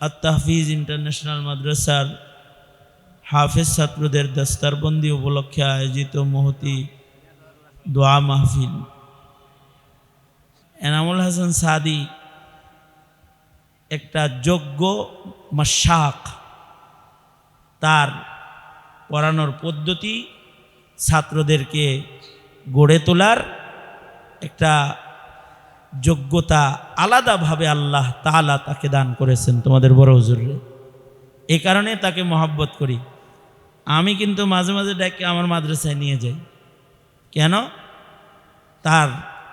আর Tahfiz international মাদ্রাসার হাফেজ ছাত্রদের দস্তারবন্দি উপলক্ষে আয়োজিত মহতি দোয়া মাহফিল। এনামুল হাসান সাদি একটা যোগ্য মাসাক তার পড়ানোর পদ্ধতি ছাত্রদেরকে গড়ে তোলার একটা যোগ্যতা আলাদাভাবে আল্লাহ তালা তাকে দান করেছেন তোমাদের বড় হুজুরে এ কারণে তাকে মহাব্বত করি। আমি কিন্তু মাঝে মাঝে ডাকে আমার মাদ্রাসায় নিয়ে যাই। কেন? তার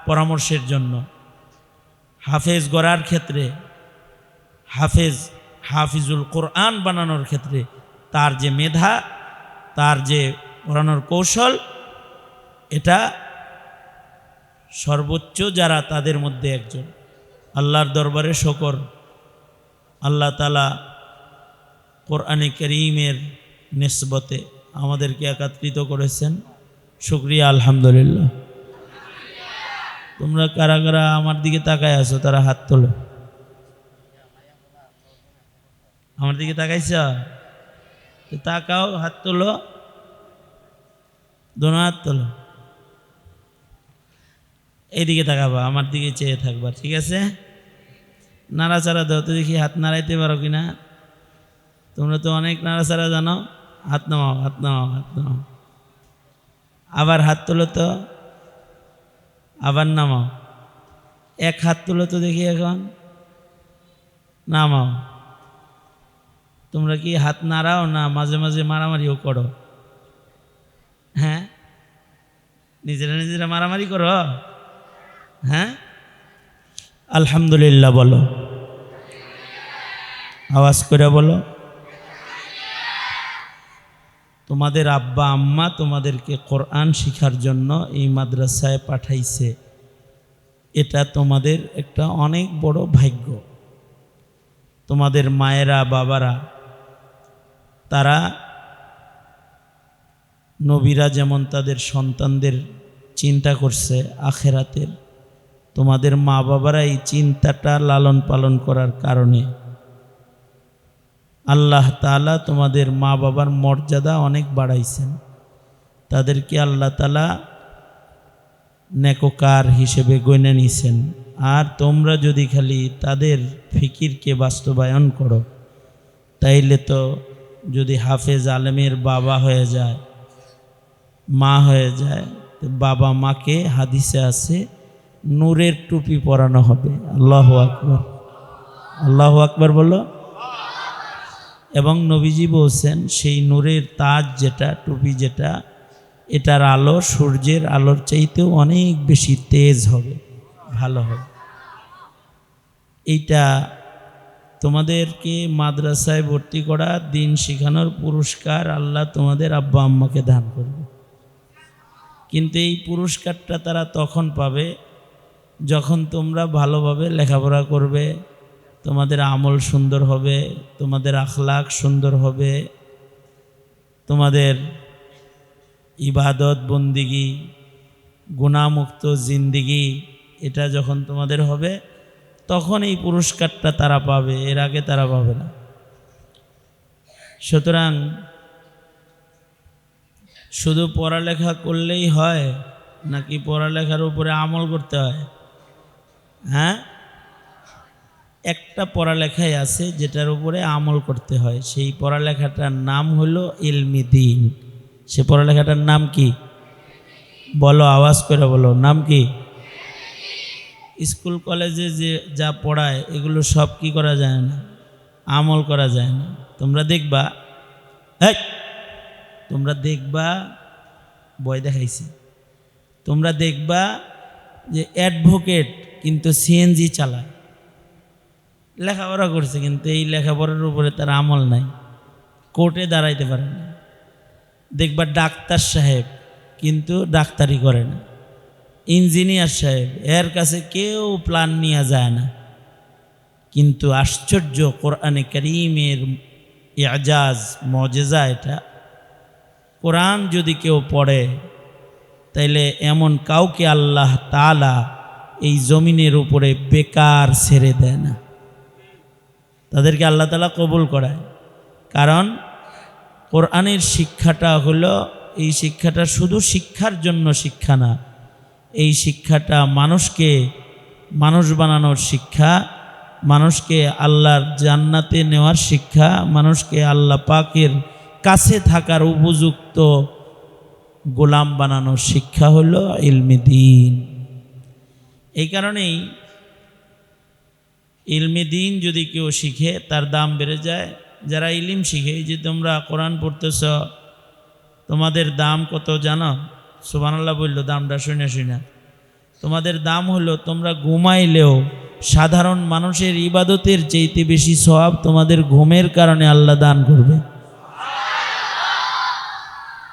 পরামর্শের জন্য। হাফেজ গড়ার ক্ষেত্রে, হাফেজ হাফিজুল কোরআন বানানোর ক্ষেত্রে তার যে মেধা, তার যে পড়ানোর কৌশল, এটা সর্বোচ্চ যারা তাদের মধ্যে একজন। আল্লাহর দরবারে শকর। আল্লাহ তালা কোরআনে করিমের নিসবতে আমাদেরকে একাত্রিত করেছেন। শুক্রিয়া, আলহামদুলিল্লাহ। তোমরা কারা কারা আমার দিকে তাকায় আছো, তারা হাত তোলো। আমার দিকে তাকাইছ? তাকাও, হাত তোলো। দোনো হাত তোলো। এইদিকে তাকাবা, আমার দিকে চেয়ে থাকবা, ঠিক আছে? নাড়াচাড়া দাও, তো দেখি হাত নাড়াইতে পারো কিনা? তোমরা তো অনেক নাড়াচাড়া জানো। হাত নামাও হাত নামাও হাত নামাও। আবার হাত তোলো তো। আবার নামাও। এক হাত তুলো তো দেখি এখন। নামাও। তোমরা কি হাত নাড়াও না মাঝে মাঝে মারামারিও করো? হ্যাঁ? নিজেরা নিজেরা মারামারি করো? হ্যাঁ? আলহামদুলিল্লাহ বলো। আওয়াজ করে বলো। তোমাদের আব্বা, আম্মা তোমাদেরকে কোরআন শিখার জন্য এই মাদ্রাসায় পাঠাইছে। এটা তোমাদের একটা অনেক বড় ভাগ্য। তোমাদের মায়েরা, বাবারা, তারা নবীরা যেমন তাদের সন্তানদের চিন্তা করছে আখেরাতের তোমাদের মা বাবারা এই চিন্তাটা লালন পালন করার কারণে। আল্লাহ তালা তোমাদের মা বাবার মর্যাদা অনেক বাড়াইছেন। তাদেরকে আল্লাহ তালা নেকোকার হিসেবে গণে নিছেন। আর তোমরা যদি খালি তাদের ফিকিরকে বাস্তবায়ন করো, তাইলে তো যদি হাফেজ আলমের বাবা হয়ে যায়, মা হয়ে যায় বাবা মাকে হাদিসে আছে নূরের টুপি পরানো হবে। আল্লাহ আকবর। আল্লাহ আকবর বলো এবং নবীজি বলছেন, সেই নূরের তাজ যেটা, টুপি যেটা, এটার আলো সূর্যের আলোর চাইতেও অনেক বেশি তেজ হবে, ভালো হবে। এইটা তোমাদেরকে মাদ্রাসায় ভর্তি করা দিন শেখানোর পুরস্কার আল্লাহ তোমাদের আব্বা আম্মাকে দান করবে। কিন্তু এই পুরস্কারটা তারা তখন পাবে যখন তোমরা ভালোভাবে লেখাপড়া করবে, তোমাদের আমল সুন্দর হবে, তোমাদের আখলাক সুন্দর হবে, তোমাদের ইবাদত বন্দিগি গুণামুক্ত জিন্দিগি, এটা যখন তোমাদের হবে, তখন এই পুরস্কারটা তারা পাবে, এর আগে তারা পাবে না। সুতরাং শুধু পড়ালেখা করলেই হয়, নাকি পড়ালেখার উপরে আমল করতে হয়? হ্যাঁ? একটা পড়ালেখাই আছে যেটার উপরে আমল করতে হয়। সেই পড়ালেখাটার নাম হলো ইলমি দিন। সে পড়ালেখাটার নাম কি? বলো, আওয়াজ করে বলো, নাম কি? স্কুল, কলেজে যে যা পড়ায়, এগুলো সব কি করা যায় না? আমল করা যায় না। তোমরা দেখবা হ্যাঁ তোমরা দেখবা বয় দেখাইছি। তোমরা দেখবা যে অ্যাডভোকেট কিন্তু সিএনজি চালায়। লেখাপড়া করছে কিন্তু এই লেখাপড়ার উপরে তার আমল নাই। কোর্টে দাঁড়াইতে পারে না। দেখবা ডাক্তার সাহেব কিন্তু ডাক্তারি করে না। ইঞ্জিনিয়ার সাহেব, এর কাছে কেউ প্ল্যান নিয়ে যায় না। কিন্তু আশ্চর্য কোরআনে করিমের এজাজ মজেজা এটা। কোরআন যদি কেউ পড়ে, তাইলে এমন কাউকে আল্লাহ তালা এই জমিনের উপরে বেকার ছেড়ে দেয় না। তাদেরকে আল্লাহ তালা কবুল করায়। কারণ কোরআনের শিক্ষাটা হলো, এই শিক্ষাটা শুধু শিক্ষার জন্য শিক্ষা না, এই শিক্ষাটা মানুষকে, মানুষ বানানোর শিক্ষা, মানুষকে আল্লাহর জান্নাতে নেওয়ার শিক্ষা, মানুষকে আল্লাহ পাকের কাছে থাকার উপযুক্ত গোলাম বানানোর শিক্ষা হলো ইলমি দিন। এই কারণেই ইলমি দিন যদি কেউ শিখে, তার দাম বেড়ে যায়। যারা ইলিম শিখে যে তোমরা কোরআন পড়তেছ, তোমাদের দাম কত জানো? সুবানাল্লাহ বলল, দামটা শুনে শুনে। তোমাদের দাম হলো, তোমরা ঘুমাইলেও সাধারণ মানুষের ইবাদতের চাইতে বেশি সব তোমাদের ঘুমের কারণে আল্লাহ দান করবে।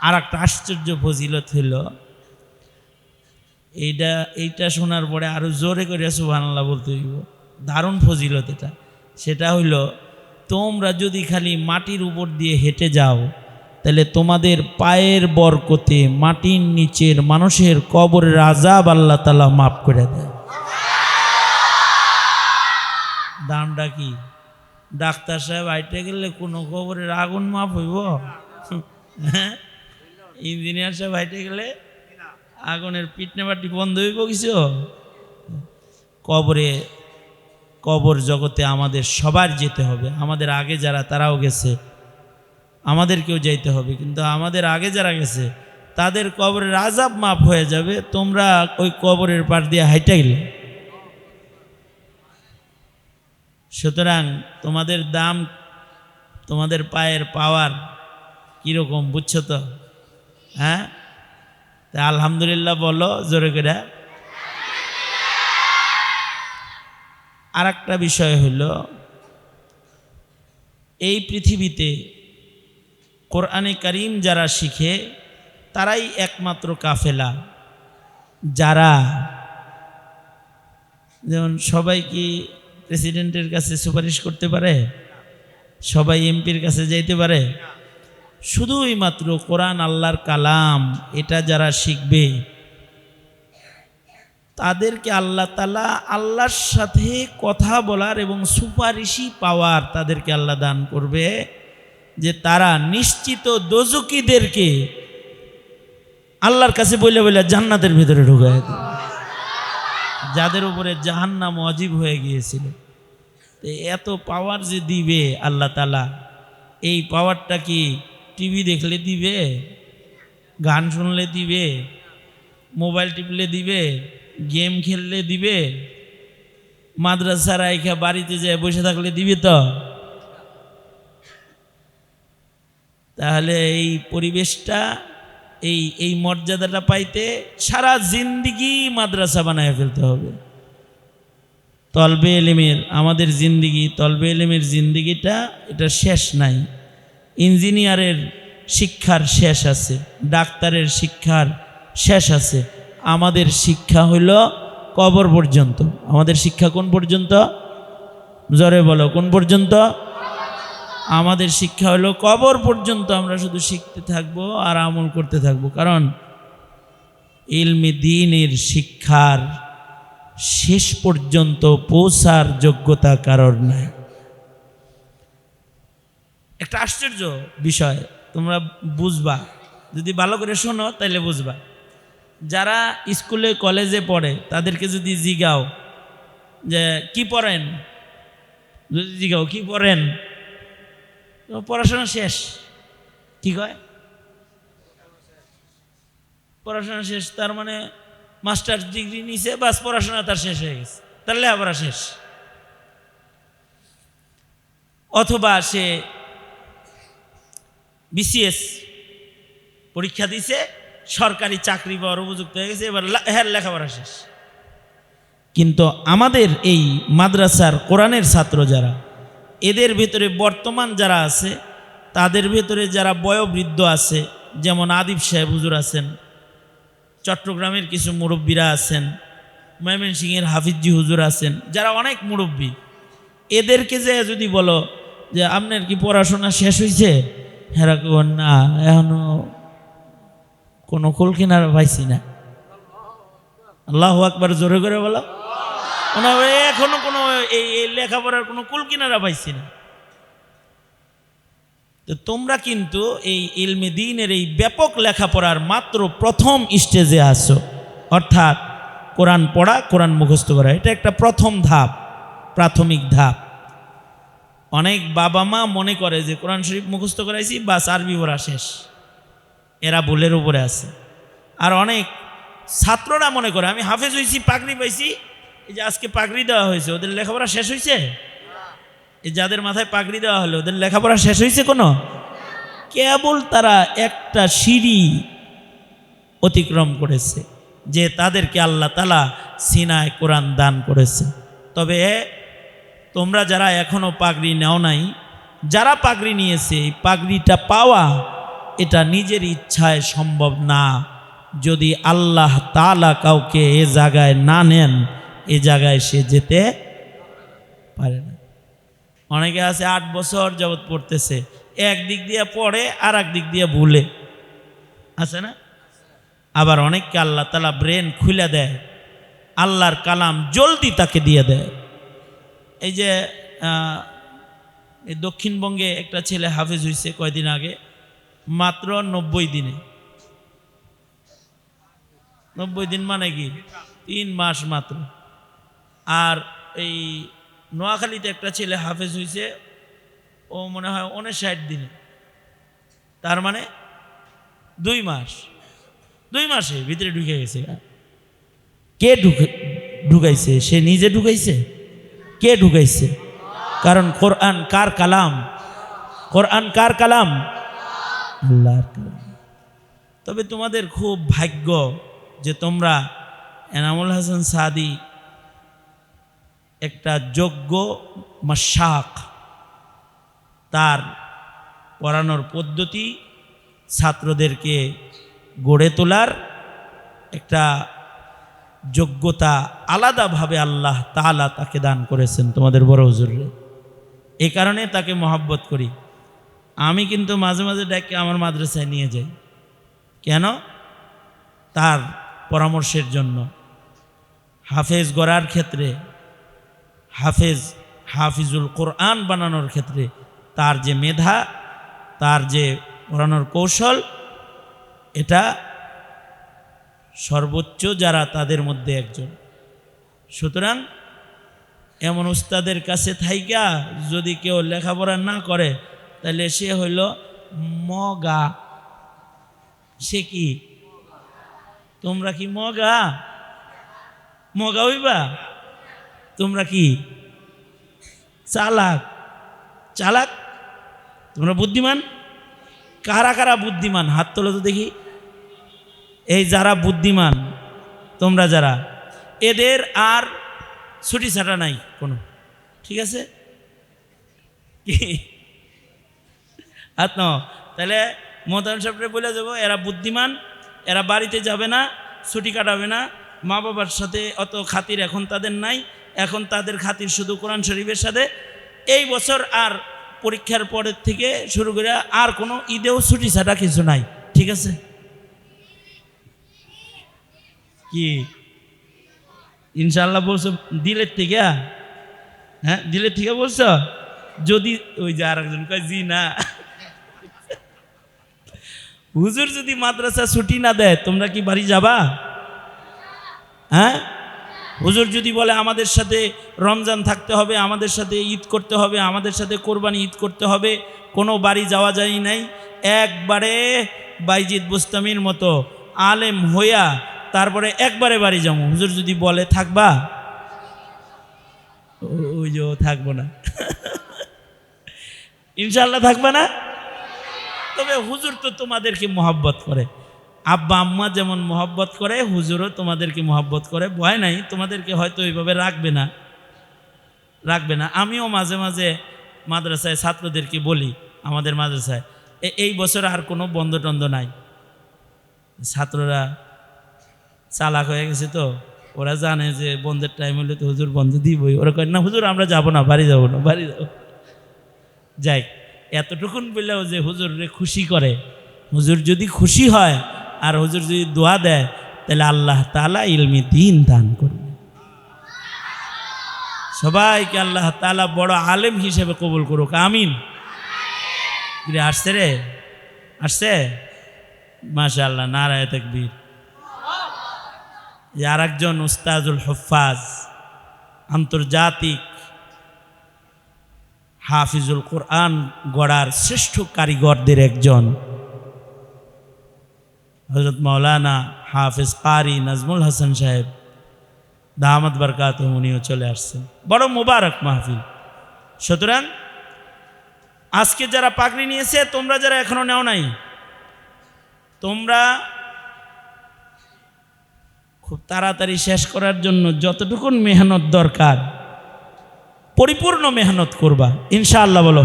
আর একটা আশ্চর্য ফজিলত হলো এইটা এইটা শোনার পরে আরও জোরে করে সুবহানাল্লাহ বলতে হইব। দারুণ ফজিলত এটা। সেটা হইল, তোমরা যদি খালি মাটির উপর দিয়ে হেঁটে যাও, তাহলে তোমাদের পায়ের বরকতে মাটির নিচের মানুষের কবরের আজাব আল্লাহ তালা মাফ করে দেয়। দামটা কি? ডাক্তার সাহেব আইটে গেলে কোনো কবরের আগুন মাফ হইব? হ্যাঁ? ইঞ্জিনিয়ার সাহেব হাইটে গেলে আগুনের পিটনে বাটি বন্ধ হয়ে কিছু? কবরে, কবর জগতে আমাদের সবার যেতে হবে। আমাদের আগে যারা তারাও গেছে। আমাদেরকেও যাইতে হবে। কিন্তু আমাদের আগে যারা গেছে, তাদের কবরের আজাব মাপ হয়ে যাবে। তোমরা ওই কবরের পার দিয়ে হাইটা গেলে সুতরাং তোমাদের দাম, তোমাদের পায়ের পাওয়ার কীরকম বুঝছ তো? হ্যাঁ? তা আলহামদুলিল্লাহ বলো, জোরে করে। আর একটা বিষয় হলো, এই পৃথিবীতে কোরআনে করিম যারা শিখে, তারাই একমাত্র কাফেলা। যারা, যেমন সবাই কি প্রেসিডেন্টের কাছে সুপারিশ করতে পারে? সবাই এমপির কাছে যাইতে পারে? শুধুই মাত্র কোরআন আল্লাহর কালাম, এটা যারা শিখবে, তাদেরকে আল্লাহ তালা আল্লাহর সাথে কথা বলার এবং সুপারিশি পাওয়ার তাদেরকে আল্লাহ দান করবে, যে তারা নিশ্চিত দোজকিদেরকে আল্লাহর কাছে বলে বলে জান্নাতের ভিতরে ঢুকায় যাদের উপরে জাহান্নাম অজীব হয়ে গিয়েছিল। তো এত পাওয়ার যে দিবে আল্লাহ তালা এই পাওয়ারটা কি টিভি দেখলে দিবে, গান শুনলে দিবে, মোবাইল টিপলে দিবে, গেম খেললে দিবে, মাদ্রাসার আইখা বাড়িতে যায় বসে থাকলে দিবে তো? তাহলে এই পরিবেশটা, এই এই মর্যাদাটা পাইতে সারা জিন্দিগি মাদ্রাসা বানায় ফেলতে হবে। তলবে এলেমের, আমাদের জিন্দিগি, তলবে এলেমের জিন্দিগিটা, এটা শেষ নাই। ইঞ্জিনিয়ারের শিক্ষার শেষ আছে, ডাক্তারের শিক্ষার শেষ আছে। আমাদের শিক্ষা হইল কবর পর্যন্ত। আমাদের শিক্ষা কোন পর্যন্ত? জরে বলো, কোন পর্যন্ত? আমাদের শিক্ষা হলো কবর পর্যন্ত। আমরা শুধু শিখতে থাকব, আর আমল করতে থাকব। কারণ ইলমি দিনের শিক্ষার শেষ পর্যন্ত পৌঁছার যোগ্যতা কারোর নাই। একটা আশ্চর্য বিষয়, তোমরা বুঝবা। যদি ভালো করে শোনো তাহলে বুঝবা। যারা স্কুলে, কলেজে পড়ে, তাদেরকে যদি জিগাও যে, কি পড়েন? যদি জিগাও, কি পড়েন? পড়াশোনা শেষ। কি কয়? পড়াশোনা শেষ, তার মানে মাস্টার ডিগ্রি নিছে, বাস পড়াশোনা তার শেষ হয়ে গেছে। তার লেখাপড়া শেষ। অথবা সে বিসিএস পরীক্ষা দিছে, সরকারি চাকরি পাওয়ার উপযুক্ত হয়ে গেছে, এবার হ্যাঁ লেখাপড়া শেষ। কিন্তু আমাদের এই মাদ্রাসার কোরআনের ছাত্র যারা, এদের ভেতরে বর্তমান যারা আছে, তাদের ভেতরে যারা বয়োবৃদ্ধ আছে, যেমন আদিব সাহেব হুজুর আছেন, চট্টগ্রামের কিছু মুরব্বীরা আছেন, ময়মনসিংহের হাফিজি হুজুর আছেন, যারা অনেক মুরব্বী, এদেরকে যে যদি বলো যে, আপনার কি পড়াশোনা শেষ হয়েছে হেরা কইব, না এখনও কোনো কুল কিনারা পাইছি না। আল্লাহ আকবার জোরে করে বলো। ওনার এখনও কোনো এই এই লেখাপড়ার কোনো কুল কিনারা পাইছি না। তো তোমরা কিন্তু এই ইলমে দিনের এই ব্যাপক লেখাপড়ার মাত্র প্রথম স্টেজে আসো অর্থাৎ কোরআন পড়া কোরআন মুখস্থ করা এটা একটা প্রথম ধাপ প্রাথমিক ধাপ। অনেক বাবা মা মনে করে যে কোরআন শরীফ মুখস্থ করাইছি, বাস আরবি পড়া শেষ। এরা ভুলের উপরে আছে। আর অনেক ছাত্ররা মনে করে, আমি হাফেজ হয়েছি পাগড়ি পাইছি, এই যে আজকে পাগড়ি দেওয়া হয়েছে, ওদের লেখাপড়া শেষ হয়েছে এই যাদের মাথায় পাগড়ি দেওয়া হলো, ওদের লেখাপড়া শেষ হয়েছে কোনো? কেবল তারা একটা সিঁড়ি অতিক্রম করেছে, যে তাদেরকে আল্লাহ তালা সিনায় কোরআন দান করেছে। তবে তোমরা যারা এখনও পাগড়ি নেও নাই, যারা পাগড়ি নিয়েছে এই পাগড়িটা পাওয়া এটা নিজের ইচ্ছায় সম্ভব না। যদি আল্লাহ তালা কাউকে এ জায়গায় না নেন, এ জায়গায় সে যেতে পারে না। অনেকে আছে আট বছর যাবৎ পড়তেছে, এক দিক দিয়ে পড়ে আর এক দিক দিয়ে ভুলে। আছে না? আবার অনেককে আল্লাহ তালা ব্রেন খুলে দেয়, আল্লাহর কালাম জলদি তাকে দিয়ে দেয়। এই যে দক্ষিণবঙ্গে একটা ছেলে হাফেজ হয়েছে কয়দিন আগে? মাত্র নব্বই দিনে। নব্বই দিন মানে কি? তিন মাস মাত্র। আর এই নোয়াখালীতে একটা ছেলে হাফেজ হয়েছে ও মনে হয় উনষাট দিনে। তার মানে দুই মাস। দুই মাসে ভিতরে ঢুকে গেছে। কে ঢুকে, ঢুকাইছে? সে নিজে ঢুকাইছে? কে ঢুকাইছে? কারণ কোরআন কার কালাম? কোরআন কার কালাম? আল্লাহর কালাম। তবে তোমাদের খুব ভাগ্য যে তোমরা এনামুল হাসান সাদি একটা যোগ্য মাসাক তার পড়ানোর পদ্ধতি ছাত্রদেরকে গড়ে তোলার একটা যোগ্যতা আলাদাভাবে আল্লাহ তালা তাকে দান করেছেন তোমাদের বড় হুজুরে এই কারণে তাকে মহাব্বত করি। আমি কিন্তু মাঝে মাঝে ডাকে আমার মাদ্রাসায় নিয়ে যাই। কেন? তার পরামর্শের জন্য। হাফেজ গড়ার ক্ষেত্রে, হাফেজ হাফিজুল কোরআন বানানোর ক্ষেত্রে তার যে মেধা, তার যে পড়ানোর কৌশল, এটা সর্বোচ্চ যারা তাদের মধ্যে একজন। সুতরাং এমন উস্তাদের কাছে থাইকা যদি কেউ লেখাপড়া না করে, তাহলে সে হইল মগা। সে কি? তোমরা কি মগা? মগা হইবা? তোমরা কি? চালাক। চালাক? তোমরা বুদ্ধিমান? কারা কারা বুদ্ধিমান? হাত তোলো তো দেখি। এই যারা বুদ্ধিমান, তোমরা যারা, এদের আর ছুটি ছাটা নাই কোনো। ঠিক আছে? কি? হাত তাহলে মোহতান সাহেবরে বলে যাব এরা বুদ্ধিমান, এরা বাড়িতে যাবে না, ছুটি কাটাবে না। মা বাবার সাথে অত খাতির এখন তাদের নাই, এখন তাদের খাতির শুধু কোরআন শরীফের সাথে। এই বছর আর পরীক্ষার পরের থেকে শুরু করে আর কোনো ঈদেও ছুটি ছাটা কিছু নাই। ঠিক আছে? কি? ইনশাল্লাহ বলছো, দিলের থেকে? হ্যাঁ দিলের থেকে বলছো? যদি, ওই যে আর একজন কয়, জি না। হুজুর যদি মাদ্রাসা ছুটি না দেয়, তোমরা কি বাড়ি যাবা? হ্যাঁ? হুজুর যদি বলে, আমাদের সাথে রমজান থাকতে হবে, আমাদের সাথে ঈদ করতে হবে, আমাদের সাথে কোরবানি ঈদ করতে হবে, কোনো বাড়ি যাওয়া যায় নাই, একবারে বাইজিৎ বুস্তামির মতো আলেম হইয়া তারপরে একবারে বাড়ি যাব। হুজুর যদি বলে, থাকবা? ওই যে থাকব না। ইনশাল্লাহ থাকবে না? তবে হুজুর তো তোমাদেরকে মহব্বত করে। আব্বা, আম্মা যেমন মহব্বত করে, হুজুরও তোমাদেরকে মহব্বত করে। ভয় নাই, তোমাদেরকে হয়তো ওইভাবে রাখবে না। রাখবে না। আমিও মাঝে মাঝে মাদ্রাসায় ছাত্রদেরকে বলি, আমাদের মাদ্রাসায়, "এ- এই বছর আর কোনো বন্ধ টন্ধ নাই। ছাত্ররা চালাক হয়ে গেছে তো। ওরা জানে যে বন্ধের টাইম হলে তো হুজুর বন্ধ দিবই। ওরা কয়, না হুজুর, আমরা যাব না, বাড়ি যাব না, বাড়ি যাব যাই, এতটুকুন বললেও যে হুজুরে খুশি করে। হুজুর যদি খুশি হয় আর হুজুর যদি দোয়া দেয়, তাহলে আল্লাহ তালা ইলমি দিন দান করবে। সবাইকে আল্লাহ তালা বড় আলেম হিসেবে কবুল করুক, আমিন। আসছে রে? আসছে? মাশা আল্লাহ নারায় তকবীর। যে আর একজন উস্তাজুল হফাজ আন্তর্জাতিক হাফিজুল কোরআন গড়ার শ্রেষ্ঠ কারিগরদের একজন। হজরত মৌলানা হাফিজ কারি নাজমুল হাসান সাহেব দাহামদ বরকাত উনিও চলে আসছেন। বড় মুবারক মাহফিল। সুতরাং আজকে যারা পাগড়ি নিয়েছে, তোমরা যারা এখনও নেও নাই, তোমরা খুব তাড়াতাড়ি শেষ করার জন্য যতটুকুন মেহনত দরকার, পরিপূর্ণ মেহনত করবা। ইনশাআল্লাহ বলো।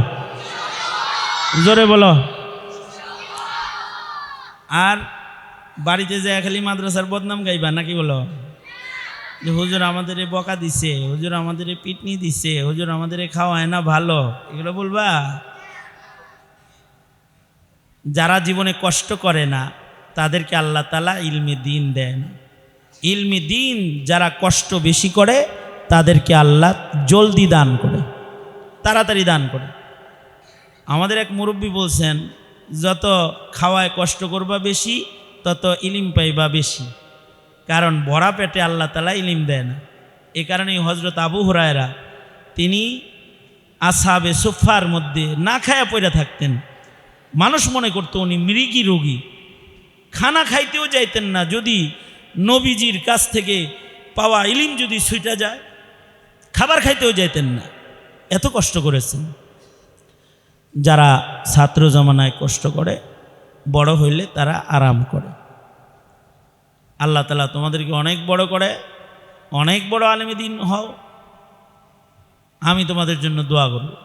জোরে বলো। আর বাড়িতে যায় খালি মাদ্রাসার বদনাম গাইবা নাকি বলো? যে হুজুর আমাদের বকা দিছে, হুজুর আমাদের পিটনি দিছে, হুজুর আমাদের খাওয়ায় না ভালো, এগুলো বলবা? যারা জীবনে কষ্ট করে না, তাদেরকে আল্লাহ তালা ইলমে দিন দেন। ইলমে দিন যারা কষ্ট বেশি করে, তাদেরকে আল্লাহ জলদি দান করে, তাড়াতাড়ি দান করে। আমাদের এক মুরব্বী বলছেন, যত খাওয়ায় কষ্ট করবা বেশি, তত ইলিম পাইবা বেশি। কারণ ভরা পেটে আল্লাহ তালা ইলিম দেয় না। এ কারণেই হজরত আবু হুরায়রা, তিনি আসাবে সোফার মধ্যে না খায়া পড়ে থাকতেন। মানুষ মনে করতো উনি মৃগী রোগী। খানা খাইতেও যাইতেন না, যদি নবীজির কাছ থেকে পাওয়া ইলিম যদি ছুইটা যায়, খাবার খাইতেও যাইতেন না। এত কষ্ট করেছেন। যারা ছাত্র জমানায় কষ্ট করে, বড় হইলে তারা আরাম করে। আল্লাহ তালা তোমাদেরকে অনেক বড় করে, অনেক বড় আলেমী দিন হও। আমি তোমাদের জন্য দোয়া করব।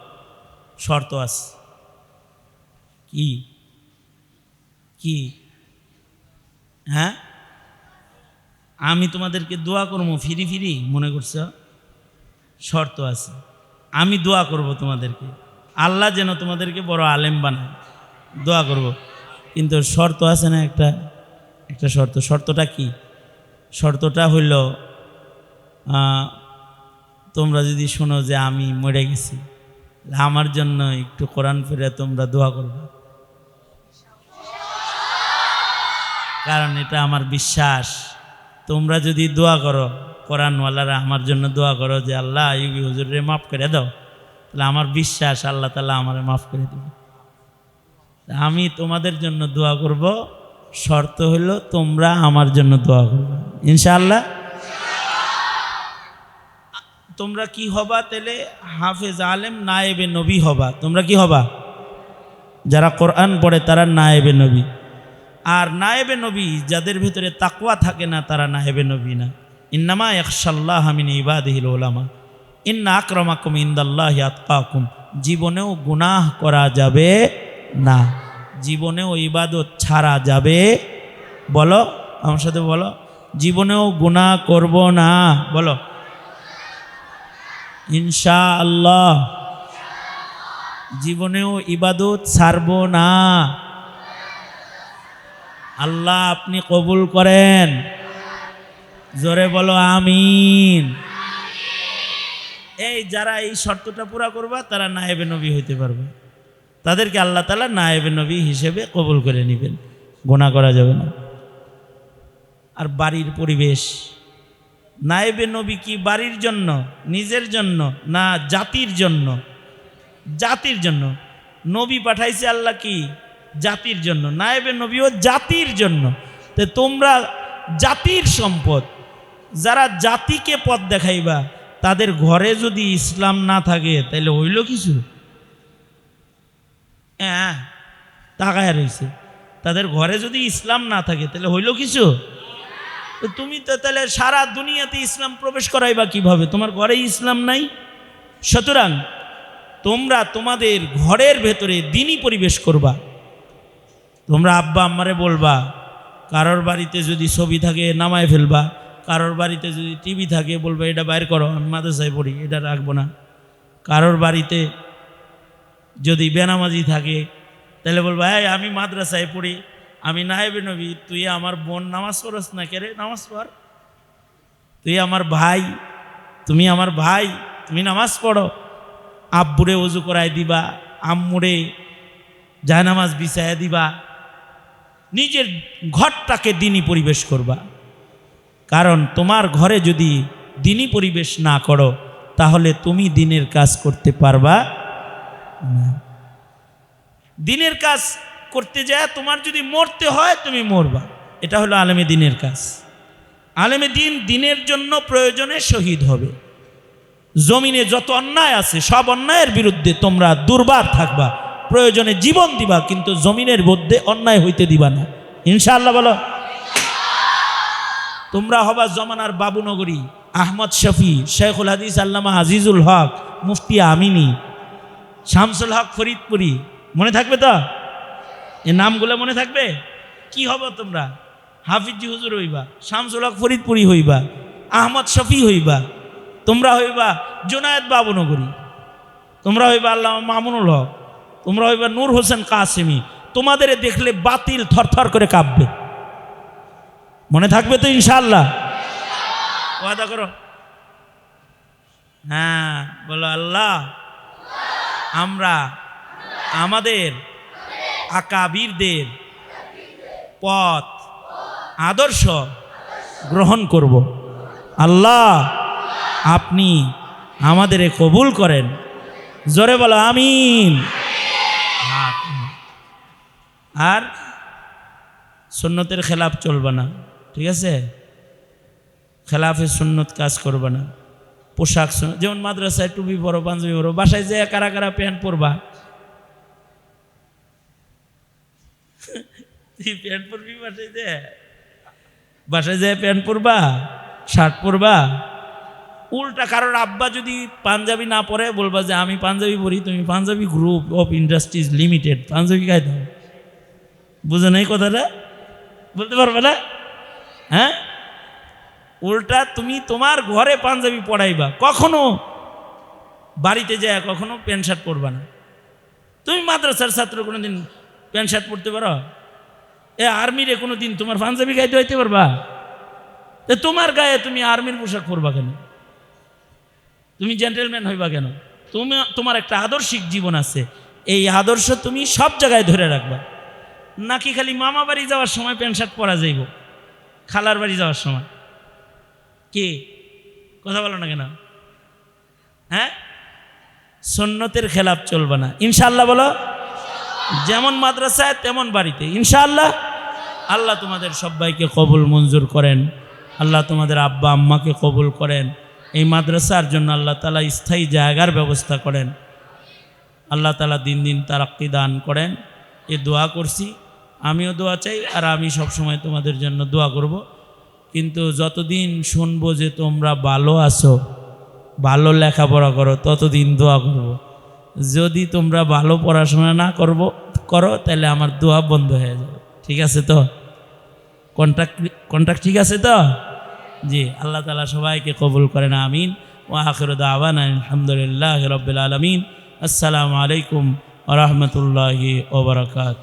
শর্ত আছে। কি? কি? হ্যাঁ? আমি তোমাদেরকে দোয়া করব, ফিরি ফিরি, মনে করছ? শর্ত আছে। আমি দোয়া করব তোমাদেরকে। আল্লাহ যেন তোমাদেরকে বড় আলেম বানায়। দোয়া করব। কিন্তু শর্ত আছে না একটা? একটা শর্ত। শর্তটা কি? শর্তটা হইল তোমরা যদি শোনো যে আমি মরে গেছি আমার জন্য একটু কোরআন ফিরে তোমরা দোয়া করবে। কারণ এটা আমার বিশ্বাস। তোমরা যদি দোয়া করো, কোরআনওয়ালারা আমার জন্য দোয়া করো যে, আল্লাহ ইউবি হুজুরে মাফ করে দাও। তাহলে আমার বিশ্বাস আল্লাহ তালা আমার মাফ করে দেবে। আমি তোমাদের জন্য দোয়া করব। শর্ত হইল তোমরা আমার জন্য দোয়া করবে। ইনশাআল্লাহ। তোমরা কি হবা তাহলে? হাফেজ আলেম নায়েবে নবী হবা। তোমরা কি হবা? যারা কোরআন পড়ে তারা নায়েবে নবী। আর নায়েবে নবী যাদের ভিতরে তাকুয়া থাকে না, তারা নায়েবে নবী না। ইন্নামা একশাল্লাহ হামিন ইবাদিহিল ওলামা ইন্না আক্রমাকুম ইন্দাল্লাহ আতকাকুম। জীবনেও গুনাহ করা যাবে না। জীবনেও ইবাদত ছাড়া যাবে। বলো, আমার সাথে বলো। জীবনেও গুনাহ করব না। বলো। ইনশা আল্লাহ জীবনেও ইবাদত ছাড়ব না। আল্লাহ আপনি কবুল করেন। জোরে বলো আমিন। এই যারা এই শর্তটা পুরা করবা, তারা নায়েবে নবী হইতে পারবে। তাদেরকে আল্লাহ তালা নায়েবে নবী হিসেবে কবুল করে নেবেন। গোনা করা যাবে না। আর বাড়ির পরিবেশ। নায়েবে নবী কি বাড়ির জন্য, নিজের জন্য, না জাতির জন্য? জাতির জন্য। নবী পাঠাইছে আল্লাহ কি? জাতির জন্য, নায়েবে নবীও জাতির জন্য। তো তোমরা জাতির সম্পদ, যারা জাতিকে পথ দেখাইবা, তাদের ঘরে যদি ইসলাম না থাকে তাহলে হইল কিছু হ্যাঁ তাকায় রয়েছে তাদের ঘরে যদি ইসলাম না থাকে তাহলে হইল কিছু তুমি তো তাহলে সারা দুনিয়াতে ইসলাম প্রবেশ করাইবা কীভাবে? তোমার ঘরে ইসলাম নাই? সুতরাং তোমরা তোমাদের ঘরের ভেতরে দিনই পরিবেশ করবা। তোমরা আব্বা আম্মারে বলবা, কারোর বাড়িতে যদি ছবি থাকে নামায় ফেলবা, কারোর বাড়িতে যদি টিভি থাকে বলবা, এটা বাইর করো, আমি মাদ্রাসায় পড়ি, এটা রাখব না। কারোর বাড়িতে যদি বেনামাজি থাকে, তাহলে বলবা, এই, আমি মাদ্রাসায় পড়ি, আমি নায়েবে নবী, তুই আমার বোন নামাজ পড়স না কে রে নামাজ পড়। তুই আমার ভাই, তুমি আমার ভাই, তুমি নামাজ পড়ো। আব্বুরে উজু করায় দিবা, আম্মুরে জায়নামাজ বিছায়া দিবা। নিজের ঘরটাকে দিনই পরিবেশ করবা। কারণ তোমার ঘরে যদি দিনই পরিবেশ না করো, তাহলে তুমি দিনের কাজ করতে পারবা দিনের কাজ করতে যায়, তোমার যদি মরতে হয়, তুমি মরবা। এটা হলো আলেমে দিনের কাজ। আলেমে দিন দিনের জন্য প্রয়োজনে শহীদ হবে। জমিনে যত অন্যায় আছে, সব অন্যায়ের বিরুদ্ধে তোমরা দুর্বার থাকবা। প্রয়োজনে জীবন দিবা, কিন্তু জমিনের মধ্যে অন্যায় হইতে দিবা না। ইনশাআল্লাহ বলো। তোমরা হবা জমানার বাবুনগরী, আহমদ শফি, শেখুল হাদিস, আল্লামা আজিজুল হক, মুফতি আমিনী, শামসুল হক ফরিদপুরি। মনে থাকবে তো? এ নামগুলো মনে থাকবে? কি হব তোমরা? হাফিজি হুজুর হইবা, শামসুল হক ফরিদপুরি হইবা, আহমদ শফি হইবা, তোমরা হইবা জোনায়েদ বাবুনগরী। তোমরা হইবা আল্লাহ মামুনুল হক। তোমরা হইবা নূর হোসেন কাসেমি। তোমাদের দেখলে বাতিল থরথর করে কাঁপবে। মনে থাকবে তো ইনশাল্লাহ ওয়াদা করো। হ্যাঁ বলো আল্লাহ। আমরা আমাদের আকাবীরদের পথ, আদর্শ গ্রহণ করব। আল্লাহ, আপনি আমাদের কবুল করেন। জোরে বলো, আমিন। আর সুন্নতের খেলাফ চলবে না, ঠিক আছে? খেলাফে সুন্নত কাজ করবে না। পোশাক যেমন মাদ্রাসায় টুপি পরো, পাঞ্জাবি পরো, বাসায় যে কারা কারা প্যান্ট পরবা? তুই প্যান্ট পরবি বাসায় যে বাসায় যে প্যান্ট পরবা? শার্ট পরবা? উল্টা কারোর আব্বা যদি পাঞ্জাবি না পরে, বলবা যে আমি পাঞ্জাবি পরি, তুমি Punjabi Group of Industries Limited panjabi গায়ে দাও বুঝো নাই কথাটা? বলতে পারবে না? হ্যাঁ? উল্টা তুমি তোমার ঘরে পাঞ্জাবি পড়াইবা। কখনো বাড়িতে যায় কখনো প্যান্ট শার্ট পরবা না। তুমি মাদ্রাসার ছাত্র কোনো দিন প্যান্ট শার্ট পরতে পারো? এ আর্মিরে কোনো দিন তোমার পাঞ্জাবি গায়ে ধোয়াইতে পারবা? তো তোমার গায়ে তুমি আর্মির পোশাক পরবা কেন? তুমি জেন্টেলম্যান হইবা কেন? তুমি, তোমার একটা আদর্শিক জীবন আছে। এই আদর্শ তুমি সব জায়গায় ধরে রাখবা। নাকি খালি মামা বাড়ি যাওয়ার সময় প্যান্ট শার্ট পরা যাইব? খালার বাড়ি যাওয়ার সময়। কে? কথা বলো না কেন? হ্যাঁ? সন্ন্যতের খেলাপ চলবে না। ইনশাল্লাহ বলো। যেমন মাদ্রাসায়, তেমন বাড়িতে। ইনশাআল্লাহ। আল্লাহ তোমাদের সবাইকে কবুল মঞ্জুর করেন। আল্লাহ তোমাদের আব্বা আম্মাকে কবুল করেন। এই মাদ্রাসার জন্য আল্লাহ তালা স্থায়ী জায়গার ব্যবস্থা করেন। আল্লাহ তালা দিন দিন তারাক্কি দান করেন। এ দোয়া করছি। আমিও দোয়া চাই আর আমি সব সময় তোমাদের জন্য দোয়া করব। কিন্তু যতদিন শুনব যে তোমরা ভালো আছো, ভালো লেখাপড়া করো, ততদিন দোয়া করব। যদি তোমরা ভালো পড়াশোনা না করব, করো, তাহলে আমার দোয়া বন্ধ হয়ে যাবে। ঠিক আছে তো? কন্ট্রাক্ট কন্ট্রাক্ট ঠিক আছে তো? জি, আল্লাহ তালা সবাইকে কবুল করেন, আমিন। ও আখির দাওয়ান আলহামদুলিল্লাহ রবিল আলমিন। আসসালামু আলাইকুম ওরহমতুল্লাহি ওবরাকাত